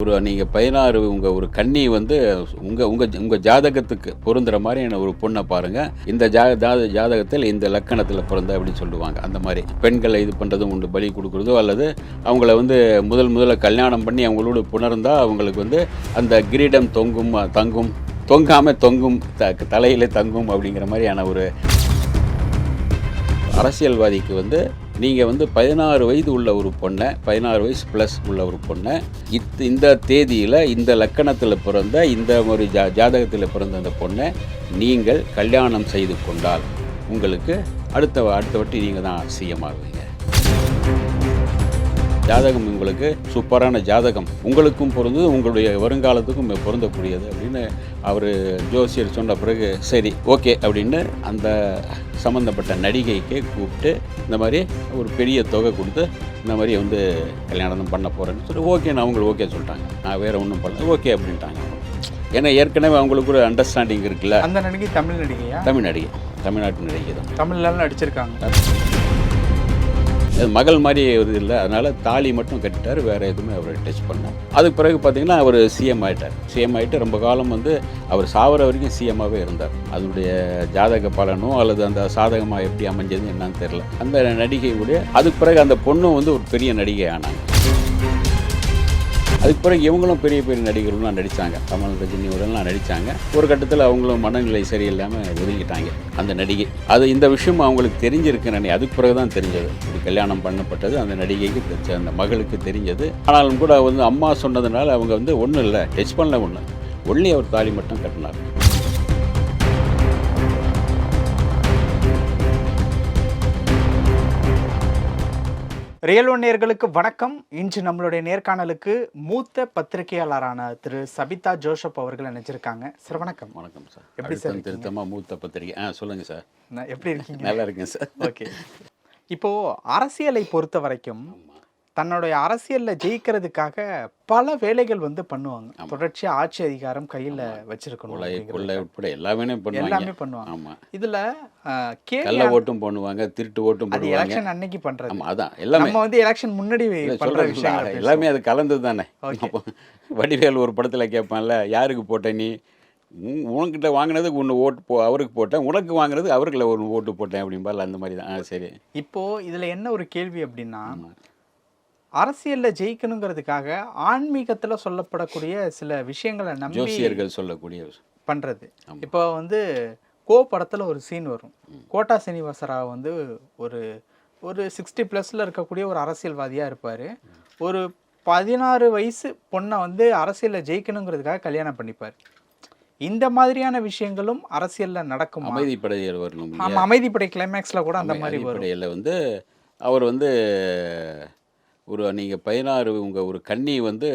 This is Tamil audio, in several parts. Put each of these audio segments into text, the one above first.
ஒரு நீங்கள் பதினாறு உங்கள் ஒரு கன்னி வந்து உங்கள் உங்கள் உங்கள் ஜாதகத்துக்கு பொருந்துற மாதிரியான ஒரு பொண்ணை பாருங்கள் இந்த ஜா ஜாதகத்தில் இந்த லக்கணத்தில் பிறந்த அப்படின்னு சொல்லுவாங்க. அந்த மாதிரி. பெண்களை இது பண்ணுறதும் உண்டு பலி கொடுக்குறதோ அல்லது அவங்கள வந்து முதல் முதல்ல கல்யாணம் பண்ணி அவங்களோட புணர்ந்தால் அவங்களுக்கு வந்து அந்த கிரீடம் தொங்கும் தங்கும் தொங்காமல் தொங்கும் த தலையிலே தங்கும் அப்படிங்கிற மாதிரியான ஒரு அரசியல்வாதிக்கு வந்து நீங்கள் வந்து பதினாறு வயது உள்ள ஒரு பொண்ணை பதினாறு வயசு ப்ளஸ் உள்ள ஒரு பொண்ணை இத் இந்த தேதியில் இந்த லக்கணத்தில் பிறந்த இந்த ஒரு ஜா ஜாதகத்தில் பிறந்த அந்த பொண்ணை நீங்கள் கல்யாணம் செய்து கொண்டால் உங்களுக்கு அடுத்த அடுத்த வட்டி நீங்கள் தான் சிஎம் ஆகுவீங்க. ஜாதகம் உங்களுக்கு சூப்பரான ஜாதகம். உங்களுக்கும் பொருந்தது உங்களுடைய வருங்காலத்துக்கும் பொருந்தக்கூடியது அப்படின்னு அவர் ஜோசியர் சொன்ன பிறகு சரி ஓகே அப்படின்னு அந்த சம்மந்தப்பட்ட நடிகைக்கு கூப்பிட்டு இந்த மாதிரி ஒரு பெரிய தொகை கொடுத்து இந்த மாதிரி வந்து கல்யாணம் பண்ண போகிறேன்னு சொல்லி ஓகே நான் அவங்களுக்கு ஓகே சொல்லிட்டாங்க. நான் வேறு ஒன்றும் பண்ணல. ஓகே அப்படின்ட்டாங்க. ஏன்னா ஏற்கனவே அவங்களுக்கு ஒரு அண்டர்ஸ்டாண்டிங் இருக்குல்ல. அந்த நடிகை தமிழ் நடிகையா? தமிழ் நடிகை. தமிழ்நாட்டு நடிகை தான். தமிழ்லாம் நடிச்சிருக்காங்க. மகள் மாதிரி ஒரு இல்லை. அதனால் தாலி மட்டும் கட்டிட்டார். வேறு எதுவுமே அவர் டச் பண்ணோம் அதுக்கு பிறகு பார்த்தீங்கன்னா அவர் சிஎம் ஆகிட்டார் சிஎம் ஆகிட்டு ரொம்ப காலம் வந்து அவர் சாவர வரைக்கும் சிஎம்மாகவே இருந்தார். அதனுடைய ஜாதக பலனோ அல்லது அந்த சாதகமாக எப்படி அமைஞ்சது என்னன்னு தெரில அந்த நடிகையுடைய அதுக்கு பிறகு அந்த பொண்ணும் வந்து ஒரு பெரிய நடிகை ஆனாங்க. அதுக்கு பிறகு இவங்களும் பெரிய பெரிய நடிகர்கள்லாம் நடித்தாங்க கமல் ரஜினியோடலாம் நடித்தாங்க ஒரு கட்டத்தில் அவங்களும் மனநிலை சரியில்லாமல் ஒதுங்கிட்டாங்க அந்த நடிகை. அது இந்த விஷயம் அவங்களுக்கு தெரிஞ்சிருக்கு நினை அதுக்கு பிறகு தான் தெரிஞ்சது. இது கல்யாணம் பண்ணப்பட்டது அந்த நடிகைக்கு அந்த மகளுக்கு தெரிஞ்சது. ஆனாலும் கூட வந்து அம்மா சொன்னதுனால அவங்க வந்து ஒன்றும் இல்லை டச் பண்ணல ஒன்று ஒன்லி அவர் தாலி மட்டும் கட்டினார். ரியல் ஒன் நேயர்களுக்கு வணக்கம். இன்று நம்மளுடைய நேர்காணலுக்கு மூத்த பத்திரிகையாளரான திரு சபிதா ஜோசப் அவர்கள் நினைச்சிருக்காங்க சார் வணக்கம். வணக்கம் சார். எப்படி சார் திருத்தமாக மூத்த பத்திரிகை. ஆ சொல்லுங்கள் சார். நான் எப்படி இருக்கீங்க? நல்லா இருக்கேன் சார். ஓகே. இப்போ அரசியலை பொறுத்த வரைக்கும் தன்னுடைய அரசியல்ல ஜெயிக்கிறதுக்காக பல வேலைகள் வந்து பண்ணுவாங்க. தொடர்ச்சியா ஆட்சி அதிகாரம் கையில வச்சிருக்கணும் உட்பட எல்லாமே பண்ணுவாங்க. எல்லாமே பண்ணுவாங்க. இதுல கள்ள ஓட்டும் பண்ணுவாங்க திருட்டு ஓட்டும் அது எலெக்ஷன் அன்னைக்கு ஆமாம் அதான் எல்லாமே. நம்ம வந்து எலெக்ஷன் முன்னாடி விஷயங்கள் இல்ல, எல்லாமே அது கலந்தது தானே. வடிவேல் ஒரு படத்தில் கேட்பான்ல யாருக்கு போட்ட நீ? உன்- உனக்கிட்ட வாங்கினதுக்கு ஒன்று ஓட்டு போ அவருக்கு போட்டேன். உனக்கு வாங்கினது அவருக்குள்ள ஒரு ஓட்டு போட்டேன் அப்படிம்பால அந்த மாதிரி தான். சரி. இப்போ இதுல என்ன ஒரு கேள்வி அப்படின்னா அரசியல்ல ஜெயிக்கணுங்கிறதுக்காக ஆன்மீகத்துல சொல்லப்படக்கூடிய சில விஷயங்களை நம்பி ஜோசியர்கள் சொல்லக்கூடிய. பண்றது. இப்போ வந்து கோ படத்துல ஒரு சீன் வரும். கோட்டா சீனிவாசராவ் வந்து ஒரு ஒரு சிக்ஸ்டி ப்ளஸ்ல இருக்கக்கூடிய ஒரு அரசியல்வாதியா இருப்பாரு. ஒரு பதினாறு வயசு பொண்ணை வந்து அரசியல்ல ஜெயிக்கணுங்கிறதுக்காக கல்யாணம் பண்ணிப்பார். இந்த மாதிரியான விஷயங்களும் அரசியல்ல நடக்குமா? அமைதிப்படையில் வரணும் ஆமா அமைதிப்படை கிளைமேக்ஸ்ல கூட அந்த மாதிரி வரும். வந்து அவர் வந்து ஒரு நீங்கள் பதினாறு உங்கள் ஒரு கன்னி வந்து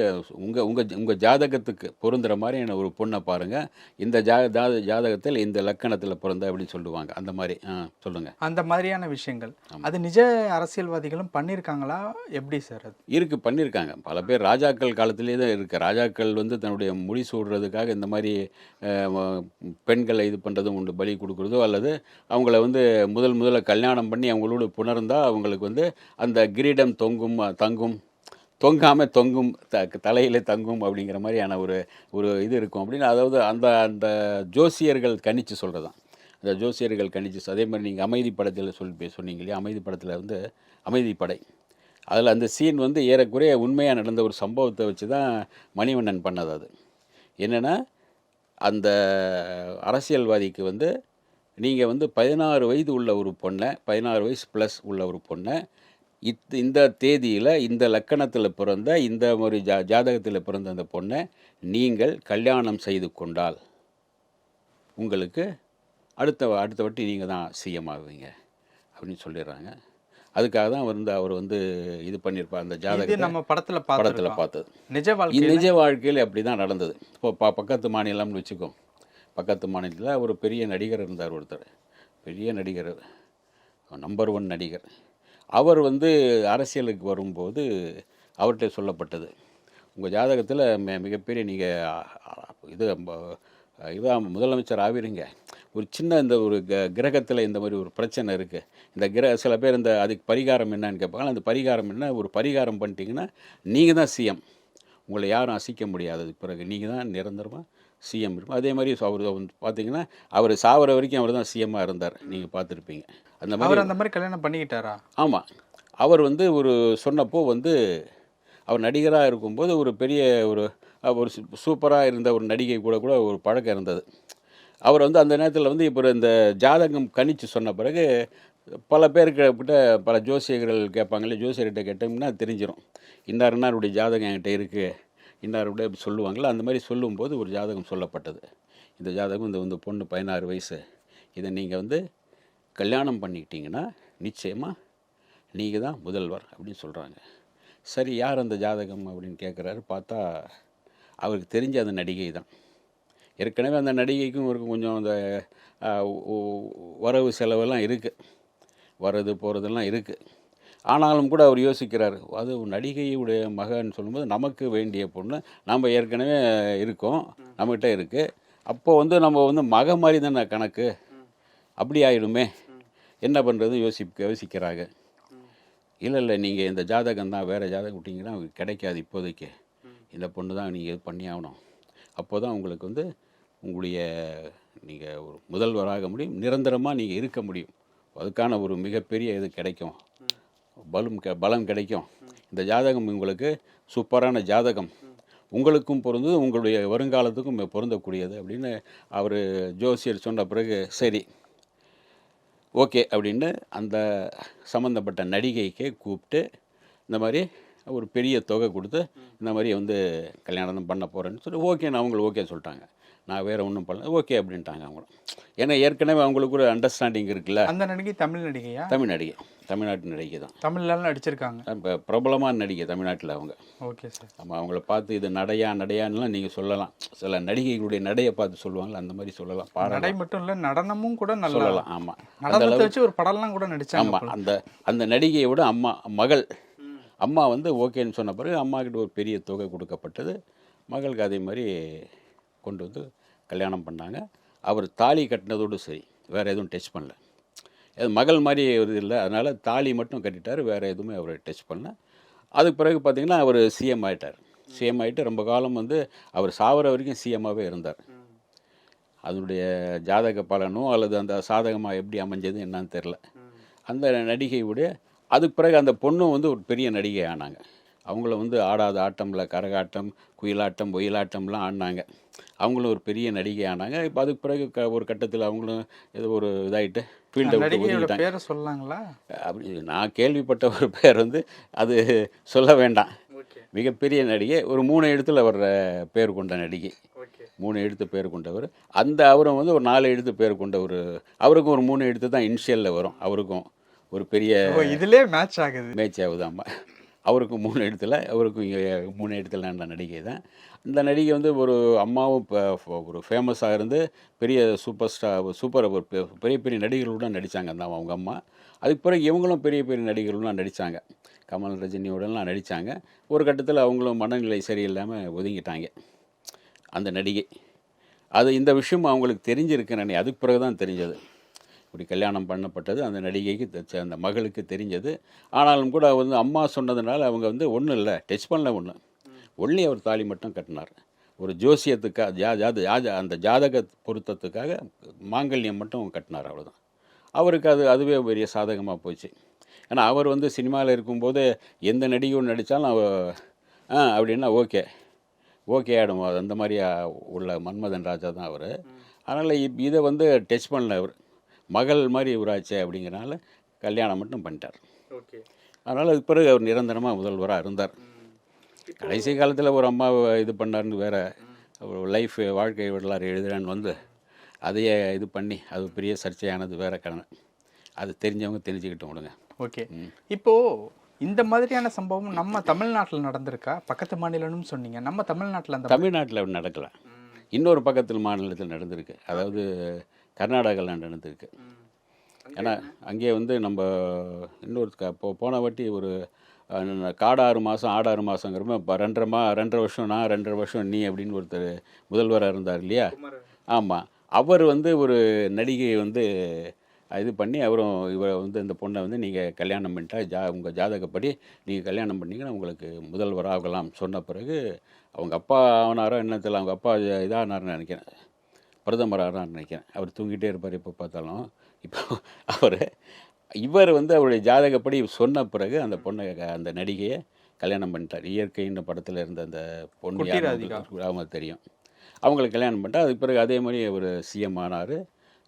உங்கள் உங்கள் உங்கள் ஜாதகத்துக்கு பொருந்துற மாதிரியான ஒரு பொண்ணை பாருங்கள் இந்த ஜா ஜாத ஜாதகத்தில் இந்த லக்கணத்தில் பிறந்த அப்படின்னு சொல்லுவாங்க. அந்த மாதிரி ஆ சொல்லுங்கள் அந்த மாதிரியான விஷயங்கள். அது நிஜ அரசியல்வாதிகளும் பண்ணியிருக்காங்களா எப்படி சார் அது? இருக்கு பண்ணியிருக்காங்க பல பேர் ராஜாக்கள் காலத்திலே தான் இருக்குது ராஜாக்கள் வந்து தன்னுடைய முடி சூடுறதுக்காக இந்த மாதிரி பெண்களை இது பண்ணுறதும் உண்டு பலி கொடுக்குறதோ அல்லது அவங்கள வந்து முதல் முதல்ல கல்யாணம் பண்ணி அவங்களோட புணர்ந்தா அவங்களுக்கு வந்து அந்த கிரீடம் தொங்கும் தங்கும் தொங்காமல் தொங்கும் த தலையிலே தங்கும் அப்படிங்கிற மாதிரியான ஒரு ஒரு இது இருக்கும். அப்படின்னு அதாவது அந்த அந்த ஜோசியர்கள் கணிச்சு சொல்கிறதான் அந்த ஜோசியர்கள் கணிச்சு அதே மாதிரி நீங்கள் அமைதி படத்தில் சொல்லி சொன்னீங்க இல்லையா? அமைதி படத்தில் வந்து அமைதிப்படை அதில் அந்த சீன் வந்து ஏறக்குறைய உண்மையாக நடந்த ஒரு சம்பவத்தை வச்சு தான் மணிவண்ணன் பண்ணது அது. என்னென்னா அந்த அரசியல்வாதிக்கு வந்து நீங்கள் வந்து பதினாறு வயது உள்ள ஒரு பொண்ணை பதினாறு வயசு ப்ளஸ் உள்ள ஒரு பொண்ணை இத் இந்த தேதியில் இந்த லக்கணத்தில் பிறந்த இந்த ஒரு ஜா ஜாதகத்தில் பிறந்த அந்த பொண்ணை நீங்கள் கல்யாணம் செய்து கொண்டால் உங்களுக்கு அடுத்த அடுத்த வாட்டி நீங்கள் தான் சிஎம் ஆகுவீங்க அப்படின்னு சொல்லிடுறாங்க. அதுக்காக தான் வந்து அவர் வந்து இது பண்ணியிருப்பார் அந்த ஜாதகத்தை நம்ம படத்துல படத்தில் பார்த்தது. நிஜ வாழ்க்கை நிஜ வாழ்க்கையில் அப்படி தான் நடந்தது. இப்போ ப பக்கத்து மாநிலம்னு வச்சுக்கோ. பக்கத்து மாநிலத்தில் ஒரு பெரிய நடிகர் இருந்தார் ஒருத்தர். பெரிய நடிகர். நம்பர் ஒன் நடிகர். அவர் வந்து அரசியலுக்கு வரும்போது அவர்கிட்ட சொல்லப்பட்டது. உங்கள் ஜாதகத்தில் மிகப்பெரிய நீங்கள் இது இதான் முதலமைச்சர் ஆவிருங்க. ஒரு சின்ன இந்த ஒரு க கிரகத்தில் இந்த மாதிரி ஒரு பிரச்சனை இருக்குது இந்த கிரக சில பேர் இந்த அதுக்கு பரிகாரம் என்னன்னு கேட்பாங்க. அந்த பரிகாரம் என்ன? ஒரு பரிகாரம் பண்ணிட்டீங்கன்னா நீங்கள் தான் சிஎம் உங்களை யாரும் அசிக்க முடியாது பிறகு நீங்கள் தான் நிரந்தரமாக சிஎம் இருக்கும். அதே மாதிரி அவர் வந்து பார்த்தீங்கன்னா அவர் சாவர வரைக்கும் அவர் தான் சிஎம்மாக இருந்தார். நீங்கள் பார்த்துருப்பீங்க அந்த மாதிரி அவர் அந்த மாதிரி கல்யாணம் பண்ணிக்கிட்டாரா? ஆமாம் அவர் வந்து ஒரு சொன்னப்போ வந்து அவர் நடிகராக இருக்கும்போது ஒரு பெரிய ஒரு ஒரு சூப்பராக இருந்த ஒரு நடிகை கூட கூட ஒரு பழக்கம் இருந்தது. அவர் வந்து அந்த நேரத்தில் வந்து இப்போ இந்த ஜாதகம் கணிச்சு சொன்ன பிறகு பல பேர்கிட்ட பல ஜோசியர்கள் கேட்பாங்கல்ல ஜோசியர்கிட்ட கேட்டோம்னா தெரிஞ்சிடும் இன்னார் இன்னாருடைய ஜாதகம் என்கிட்ட இருக்குது இன்னாருடைய அப்படி சொல்லுவாங்கள்ல அந்த மாதிரி சொல்லும்போது ஒரு ஜாதகம் சொல்லப்பட்டது. இந்த ஜாதகம் இந்த வந்து பொண்ணு பதினாறு வயசு இதை நீங்கள் வந்து கல்யாணம் பண்ணிக்கிட்டீங்கன்னா நிச்சயமாக நீங்கள் தான் முதல்வர் அப்படின்னு சொல்கிறாங்க சரி யார் அந்த ஜாதகம் அப்படின்னு கேட்குறாரு பார்த்தா அவருக்கு தெரிஞ்ச அந்த நடிகை தான். ஏற்கனவே அந்த நடிகைக்கும் இவருக்கும் கொஞ்சம் அந்த வரவு செலவெல்லாம் இருக்குது வர்றது போகிறதெல்லாம் இருக்குது ஆனாலும் கூட அவர் யோசிக்கிறார் அது நடிகையுடைய மகன் சொல்லும்போது நமக்கு வேண்டிய பொண்ணு. நம்ம ஏற்கனவே இருக்கோம் நம்மகிட்ட இருக்குது அப்போது வந்து நம்ம வந்து மக மாதிரி தானே கணக்கு. அப்படி ஆயிடுமே என்ன பண்ணுறது யோசிக்க யோசிக்கிறாங்க. இல்லை இல்லை நீங்கள் இந்த ஜாதகம் தான் வேறு ஜாதகம் விட்டிங்கன்னா கிடைக்காது இப்போதைக்கு. இந்த பொண்ணு தான் நீங்கள் இது பண்ணி ஆகணும். அப்போ தான் உங்களுக்கு வந்து உங்களுடைய நீங்கள் ஒரு முதல்வராக முடியும் நிரந்தரமாக நீங்கள் இருக்க முடியும். அதுக்கான ஒரு மிகப்பெரிய இது கிடைக்கும். பலம் கெ பலம் கிடைக்கும். இந்த ஜாதகம் உங்களுக்கு சூப்பரான ஜாதகம். உங்களுக்கும் பொருந்தது உங்களுடைய வருங்காலத்துக்கும் பொருந்தக்கூடியது அப்படின்னு அவர் ஜோசியர் சொன்ன பிறகு சரி. ஓகே அப்படின்னு அந்த சம்மந்தப்பட்ட நடிகைக்கே கூப்பிட்டு இந்த மாதிரி ஒரு பெரிய தொகை கொடுத்து இந்த மாதிரி வந்து கல்யாணம் பண்ண போகிறேன்னு சொல்லி ஓகேன்னு அவங்களும் ஓகே சொல்லிட்டாங்க. நான் வேறு ஒன்றும் பண்ணல ஓகே அப்படின்ட்டாங்க அவங்களும் ஏன்னா ஏற்கனவே அவங்களுக்கு ஒரு அண்டர்ஸ்டாண்டிங் இருக்குல்ல. அந்த நடிகை தமிழ் நடிகையா? தமிழ் நடிகை. தமிழ்நாட்டு நடிகை தான். தமிழ்லாம் நடிச்சிருக்காங்க. இப்போ பிரபலமான நடிகை தமிழ்நாட்டில் அவங்க. Okay sir. நம்ம அவங்கள பார்த்து இது நடையா நடையான்னுலாம் நீங்கள் சொல்லலாம். சில நடிகைகளுடைய நடையை பார்த்து சொல்லுவாங்கள்ல அந்த மாதிரி சொல்லலாம். நடை பாடலாம் மட்டும் இல்ல நடனமும் கூட நல்லா சொல்லலாம் ஆமாம் நடனத்தை வச்சு ஒரு படம்லாம் கூட நடிச்சாங்க ஆமாம் அந்த அந்த நடிகையோட அம்மா மகள். அம்மா வந்து ஓகேன்னு சொன்ன பிறகு அம்மா கிட்ட ஒரு பெரிய தொகை கொடுக்கப்பட்டது. மகளுக்கு அதே மாதிரி கொண்டு வந்து கல்யாணம் பண்ணாங்க. அவர் தாலி கட்டினதோடு சரி வேறு எதுவும் டச் பண்ணல. அது மகள் மாதிரி ஒரு இல்லை. அதனால் தாலி மட்டும் கட்டிட்டார். வேறு எதுவுமே அவரை டச் பண்ணல. அதுக்கு பிறகு பார்த்தீங்கன்னா அவர் சிஎம் ஆயிட்டார். சிஎம் ஆகிட்டு ரொம்ப காலம் வந்து அவர் சாவர வரைக்கும் சிஎம்மாகவே இருந்தார். அதனுடைய ஜாதக பலனோ அல்லது அந்த சாதகமாக எப்படி அமைஞ்சது என்னன்னு தெரில அந்த நடிகையுடைய அதுக்கு பிறகு அந்த பொண்ணும் வந்து ஒரு பெரிய நடிகை ஆனாங்க. அவங்கள வந்து ஆடாத ஆட்டமில் கரகாட்டம் குயிலாட்டம் ஒயிலாட்டம்லாம் ஆடினாங்க. அவங்களும் ஒரு பெரிய நடிகை ஆனாங்க. இப்போ அதுக்கு பிறகு க ஒரு கட்டத்தில் அவங்களும் ஏதோ ஒரு இதாகிட்டு ஃபீல்டை விட்டு ஒதுக்கிட்டாங்க. பேரை சொல்லலாங்களா அப்படி நான் கேள்விப்பட்ட ஒரு பேர் வந்து அது சொல்ல வேண்டாம். மிகப்பெரிய நடிகை ஒரு மூணு எழுத்துல வர்ற பேர் கொண்ட நடிகை. மூணு எழுத்து பேர் கொண்டவர். அந்த அவரும் வந்து ஒரு நாலு எழுத்து பேர் கொண்ட ஒரு அவருக்கும் ஒரு மூணு எழுத்து தான் இனிஷியலில் வரும். அவருக்கும் ஒரு பெரிய இதுலயே மேட்ச் ஆகுது. மேட்ச் ஆகுதாம்மா அவருக்கும் மூணு இடத்துல அவருக்கும் இங்கே மூணு இடத்துல அந்த நடிகை தான். இந்த நடிகை வந்து ஒரு அம்மாவும் இப்போ ஒரு ஃபேமஸாக இருந்து பெரிய சூப்பர் ஸ்டார் சூப்பர் ஒரு பெரிய பெரிய நடிகர்களுடன் நடித்தாங்க அந்த அவங்க அம்மா. அதுக்கு பிறகு இவங்களும் பெரிய பெரிய நடிகர்களுடன் நடித்தாங்க கமல் ரஜினியோடலாம் நடித்தாங்க ஒரு கட்டத்தில் அவங்களும் மனநிலை சரியில்லாமல் ஒதுங்கிட்டாங்க அந்த நடிகை. அது இந்த விஷயம் அவங்களுக்கு தெரிஞ்சிருக்கு அதுக்கு பிறகு தான் தெரிஞ்சது. இப்படி கல்யாணம் பண்ணப்பட்டது அந்த நடிகைக்கு தெ- அந்த மகளுக்கு தெரிஞ்சது. ஆனாலும் கூட வந்து அம்மா சொன்னதுனால அவங்க வந்து ஒன்றும் இல்லை டச் பண்ணல ஒன்று ஒன்லி அவர் தாலி மட்டும் கட்டினார். ஒரு ஜோசியத்துக்காக ஜா ஜாத ஜாத அந்த ஜாதக பொருத்தத்துக்காக மாங்கல்யம் மட்டும் கட்டினார் அவ்வளோதான் அவருக்கு அது அதுவே பெரிய சாதகமாக போச்சு. ஏன்னா அவர் வந்து சினிமாவில் இருக்கும்போது எந்த நடிகையும் நடித்தாலும் அவ ஆ அப்படின்னா ஓகே. ஓகே ஆகிடும் அது அந்த மாதிரி ஆ, உள்ள மன்மதன் ராஜா தான் அவர். அதனால் இப் இதை வந்து டச் பண்ணல அவர். மகள் மாதிரி இவராச்சே அப்படிங்கிறனால கல்யாணம் மட்டும் பண்ணிட்டார். ஓகே. அதனால் அதுக்கு பிறகு அவர் நிரந்தரமாக முதல்வராக இருந்தார். கடைசி காலத்தில் ஒரு அம்மாவை இது பண்ணாருன்னு வேற லைஃப் வாழ்க்கை வரலாறு எழுதுறான்னு வந்து அதையே இது பண்ணி அது பெரிய சர்ச்சையானது வேற கடன் அது தெரிஞ்சவங்க தெரிஞ்சுக்கிட்டு விடுங்க. ஓகே. இப்போ இந்த மாதிரியான சம்பவம் நம்ம தமிழ்நாட்டில் நடந்திருக்கா? பக்கத்து மாநிலம்னு சொன்னீங்க. நம்ம தமிழ்நாட்டில் அந்த தமிழ்நாட்டில் நடக்கல. இன்னொரு பக்கத்தில் மாநிலத்தில் நடந்திருக்கு. அதாவது கர்நாடகாவில் நடந்திருக்கு. ஏன்னா அங்கே வந்து நம்ம இன்னொரு க- போ போன வாட்டி ஒரு காடாறு மாதம் ஆடாறு மாதங்கிறப்ப இப்போ ரெண்டரை மா ரெண்டரை வருஷம் நான் ரெண்டரை வருஷம் நீ அப்படின்னு ஒருத்தர் முதல்வராக இருந்தார் இல்லையா? ஆமாம் அவர் வந்து ஒரு நடிகை வந்து இது பண்ணி அவரும் இவரை வந்து இந்த பொண்ணை வந்து நீங்கள் கல்யாணம் பண்ணிட்டா ஜா உங்கள் ஜாதகப்படி நீங்கள் கல்யாணம் பண்ணீங்கன்னா உங்களுக்கு முதல்வர் ஆகலாம் சொன்ன பிறகு அவங்க அப்பா ஆனாரோ என்ன தெரியல அவங்க அப்பா இதானார்னு நினைக்கிறேன். பிரதமர் ஆனார்னு நினைக்கிறேன். அவர் தூங்கிட்டே இருப்பார் எப்போ பார்த்தாலும். இப்போ அவர் இவர் வந்து அவருடைய ஜாதகப்படி சொன்ன பிறகு அந்த பொண்ணை அந்த நடிகையை கல்யாணம் பண்ணிட்டார். இயற்கைன்ற படத்தில் இருந்த அந்த பொண்ணு அவங்க தெரியும். அவங்களுக்கு கல்யாணம் பண்ணிட்டா அதுக்கு பிறகு அதே மாதிரி அவர் சிஎம் ஆனார்.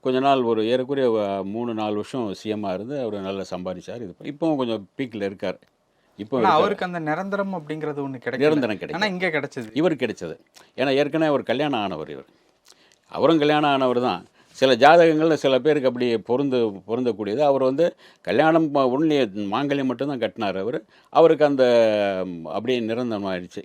கொஞ்ச நாள் ஒரு ஏறக்குறைய மூணு நாலு வருஷம் சிஎம்மாக இருந்து அவர் நல்லா சம்பாதிச்சார் இது இப்போவும் கொஞ்சம் பீக்கில் இருக்கார். இப்போ அவருக்கு அந்த நிரந்தரம் அப்படிங்கிறது ஒண்ணு கிடைக்கல. நிரந்தரம் கிடைக்கும் ஆனா இங்க கிடைச்சது. இவர் கிடைச்சது. ஏன்னா ஏற்கனவே அவர் கல்யாணம் ஆனவர் இவர். அவரும் கல்யாணம் ஆனவர் தான். சில ஜாதகங்களில் சில பேருக்கு அப்படி பொருந்து பொருந்தக்கூடியது. அவர் வந்து கல்யாணம் ஒன்லி மாங்கல்யம் மட்டும்தான் கட்டினார் அவர். அவருக்கு அந்த அப்படியே நிரந்தரமாயிடுச்சு.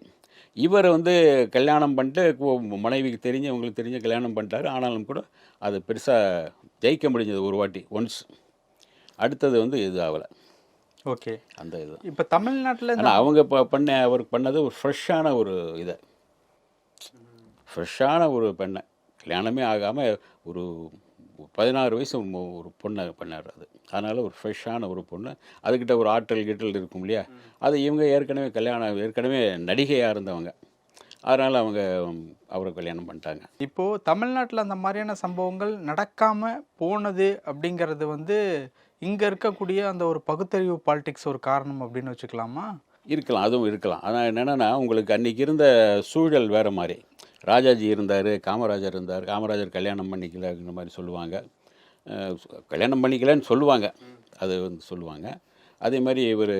இவர் வந்து கல்யாணம் பண்ணிட்டு மனைவிக்கு தெரிஞ்சு அவங்களுக்கு தெரிஞ்சு கல்யாணம் பண்ணிட்டாரு. ஆனாலும் கூட அது பெருசாக ஜெயிக்க முடிஞ்சது ஒரு வாட்டி ஒன்ஸ் அடுத்தது வந்து இது ஆகலை. ஓகே. அந்த இது. இப்ப தமிழ்நாட்டுல ஆனால் அவங்க ப- பண்ண அவர் பண்ணது ஒரு ஃப்ரெஷ்ஷான ஒரு இதை. ஃப்ரெஷ்ஷான ஒரு பெண்ணை. கல்யாணமே ஆகாமல் ஒரு பதினாறு வயசு ஒரு பொண்ணை பண்ணார் அது. அதனால் ஒரு ஃப்ரெஷ்ஷான ஒரு பொண்ணு. அதுக்கிட்ட ஒரு ஆற்றல் கிட்டல் இருக்கும் இல்லையா? அது இவங்க ஏற்கனவே கல்யாணம் ஏற்கனவே நடிகையாக இருந்தவங்க. அதனால் அவங்க அவரை கல்யாணம் பண்ணிட்டாங்க. இப்போது தமிழ்நாட்டில் அந்த மாதிரியான சம்பவங்கள் நடக்காமல் போனது அப்படிங்கிறது வந்து இங்கே இருக்கக்கூடிய அந்த ஒரு பகுத்தறிவு பாலிடிக்ஸ் ஒரு காரணம் அப்படின்னு வச்சுக்கலாமா? இருக்கலாம் அதுவும் இருக்கலாம். ஆனால் என்னென்னா உங்களுக்கு அன்றைக்கி இருந்த சூழல் வேறு மாதிரி. ராஜாஜி இருந்தார் காமராஜர் இருந்தார் காமராஜர் கல்யாணம் பண்ணிக்கல அப்படின்ற மாதிரி சொல்லுவாங்க. கல்யாணம் பண்ணிக்கலன்னு சொல்லுவாங்க. அது வந்து சொல்லுவாங்க. அதே மாதிரி இவர்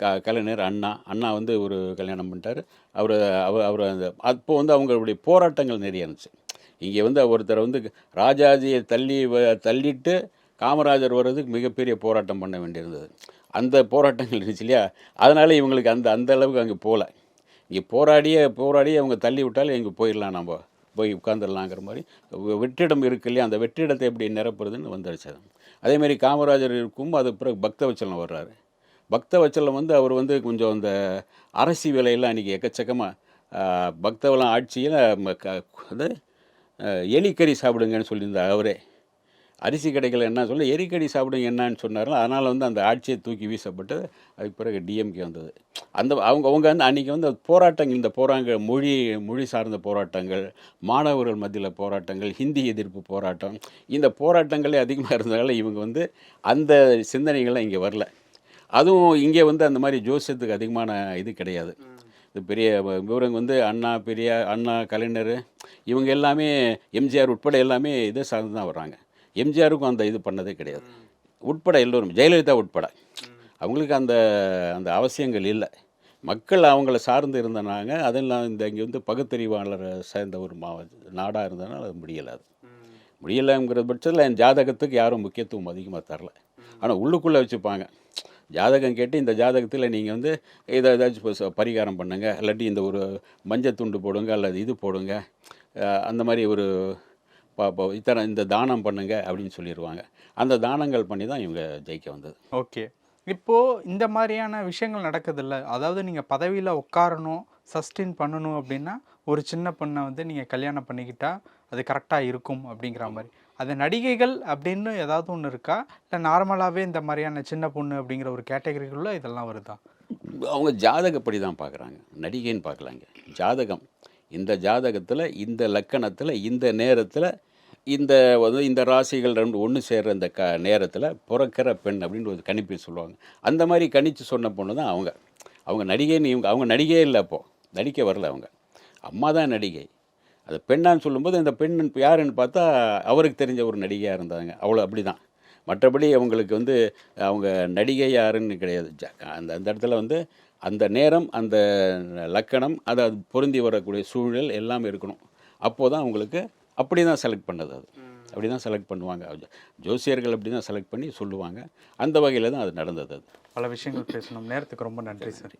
க கலைஞர் அண்ணா. அண்ணா வந்து ஒரு கல்யாணம் பண்ணிட்டார். அவர் அவர் அவர் அந்த அப்போ வந்து அவங்களுடைய போராட்டங்கள் நிறைய இருந்துச்சு. இங்கே வந்து ஒருத்தர் வந்து ராஜாஜியை தள்ளி தள்ளிட்டு காமராஜர் வர்றதுக்கு மிகப்பெரிய போராட்டம் பண்ண வேண்டியிருந்தது. அந்த போராட்டங்கள் இருந்துச்சு இல்லையா? அதனால் இவங்களுக்கு அந்த அந்த அளவுக்கு அங்கே போகல இங்கே போராடியே போராடியே அவங்க தள்ளி விட்டாலும் இங்கே போயிடலாம் நம்ம. போய் உட்காந்துடலாங்கிற மாதிரி. வெற்றிடம் இருக்கு இல்லையா? அந்த வெற்றிடத்தை எப்படி நிரப்புறதுன்னு வந்துடுச்சு அது. அதே காமராஜர் இருக்கும் அது பிறகு பக்தவச்சலம் வர்றாரு. பக்தவச்சலம் வந்து அவர் வந்து கொஞ்சம் அந்த அரசி வேலையெல்லாம் அன்றைக்கி எக்கச்சக்கமாக பக்தவலம் ஆட்சியில் அது எலிக்கறி சாப்பிடுங்கன்னு சொல்லியிருந்தார் அவரே. அரிசி கடைகள் என்ன சொல்ல எரிக்கடி சாப்பிடுங்க என்னன்னு சொன்னார் அதனால் வந்து அந்த ஆட்சியை தூக்கி வீசப்பட்டு அதுக்கு பிறகு டிஎம்கே வந்தது. அந்த அவங்க அவங்க வந்து அன்றைக்கி வந்து போராட்டங்கள் இந்த போராங்க மொழி மொழி சார்ந்த போராட்டங்கள் மாணவர்கள் மத்தியில் போராட்டங்கள் ஹிந்தி எதிர்ப்பு போராட்டம் இந்த போராட்டங்களே அதிகமாக இருந்ததால் இவங்க வந்து அந்த சிந்தனைகள்லாம் இங்கே வரல. அதுவும் இங்கே வந்து அந்த மாதிரி ஜோசியத்துக்கு அதிகமான இது கிடையாது. இது பெரிய விவரங்க வந்து அண்ணா பெரியா அண்ணா கலைஞர் இவங்க எல்லாமே எம்ஜிஆர் உட்பட எல்லாமே இதை சார்ந்து தான் வர்றாங்க. எம்ஜிஆருக்கும் அந்த இது பண்ணதே கிடையாது. உட்பட எல்லோரும் ஜெயலலிதா உட்பட. அவங்களுக்கு அந்த அந்த அவசியங்கள் இல்லை. மக்கள் அவங்கள சார்ந்து இருந்தனாங்க அதெல்லாம் இந்த இங்கே வந்து பகுத்தறிவாளரை சேர்ந்த ஒரு மாவ நாடாக இருந்ததுனால அது முடியலை அது. முடியலைங்கிற பட்சத்தில் என் ஜாதகத்துக்கு யாரும் முக்கியத்துவம் அதிகமாக தரல. ஆனால் உள்ளுக்குள்ளே வச்சுப்பாங்க. ஜாதகம் கேட்டு இந்த ஜாதகத்தில் நீங்கள் வந்து இதை ஏதாச்சும் பரிகாரம் பண்ணுங்கள் இல்லாட்டி இந்த ஒரு மஞ்சள் துண்டு போடுங்க அல்லது இது போடுங்க. அந்த மாதிரி ஒரு இத்தனை இந்த தானம் பண்ணுங்க அப்படின்னு சொல்லிடுவாங்க அந்த தானங்கள் பண்ணி தான் இவங்க ஜெயிக்க வந்தது. ஓகே. இப்போ இந்த மாதிரியான விஷயங்கள் நடக்குதுல்ல. அதாவது நீங்க பதவியில உட்காரணும் சஸ்டெயின் பண்ணணும் அப்படின்னா ஒரு சின்ன பொண்ணை வந்து நீங்க கல்யாணம் பண்ணிக்கிட்டா அது கரெக்டா இருக்கும் அப்படிங்கிற மாதிரி. அது நடிகைகள் அப்படின்னு ஏதாவது ஒன்று இருக்கா? இல்லை நார்மலாகவே இந்த மாதிரியான சின்ன பொண்ணு அப்படிங்கிற ஒரு கேட்டகரிக்குள்ள இதெல்லாம் வருதா? அவங்க ஜாதகப்படி தான் பார்க்குறாங்க நடிகைன்னு பார்க்கலாங்க ஜாதகம். இந்த ஜாதகத்தில் இந்த லக்கணத்தில் இந்த நேரத்தில் இந்த வந்து இந்த ராசிகள் ரெண்டு ஒன்று சேர்ற இந்த க நேரத்தில் பிறக்கிற பெண் அப்படின்னு ஒரு கணிப்பு சொல்லுவாங்க. அந்த மாதிரி கணித்து சொன்ன பொண்ணு தான் அவங்க. அவங்க நடிகைன்னு இவங்க அவங்க நடிகையே இல்லை அப்போது நடிக்க வரல அவங்க. அம்மா தான் நடிகை. அது பெண்ணான்னு சொல்லும்போது இந்த பெண் யாருன்னு பார்த்தா அவருக்கு தெரிஞ்ச ஒரு நடிகையாக இருந்தாங்க. அவ்வளோ அப்படி தான் மற்றபடி அவங்களுக்கு வந்து அவங்க நடிகை யாருன்னு கிடையாது. ஜ- அந்த அந்த இடத்துல வந்து அந்த நேரம் அந்த லக்கணம் அது அது பொருந்தி வரக்கூடிய சூழல் எல்லாம் இருக்கணும். அப்போது தான் அவங்களுக்கு அப்படி தான் செலக்ட் பண்ணது அது. அப்படி தான் செலக்ட் பண்ணுவாங்க. ஜோ- ஜோசியர்கள் அப்படி தான் செலக்ட் பண்ணி சொல்லுவாங்க. அந்த வகையில் தான் அது நடந்தது அது. பல விஷயங்கள் பேசணும். நேரத்துக்கு ரொம்ப நன்றி சார்.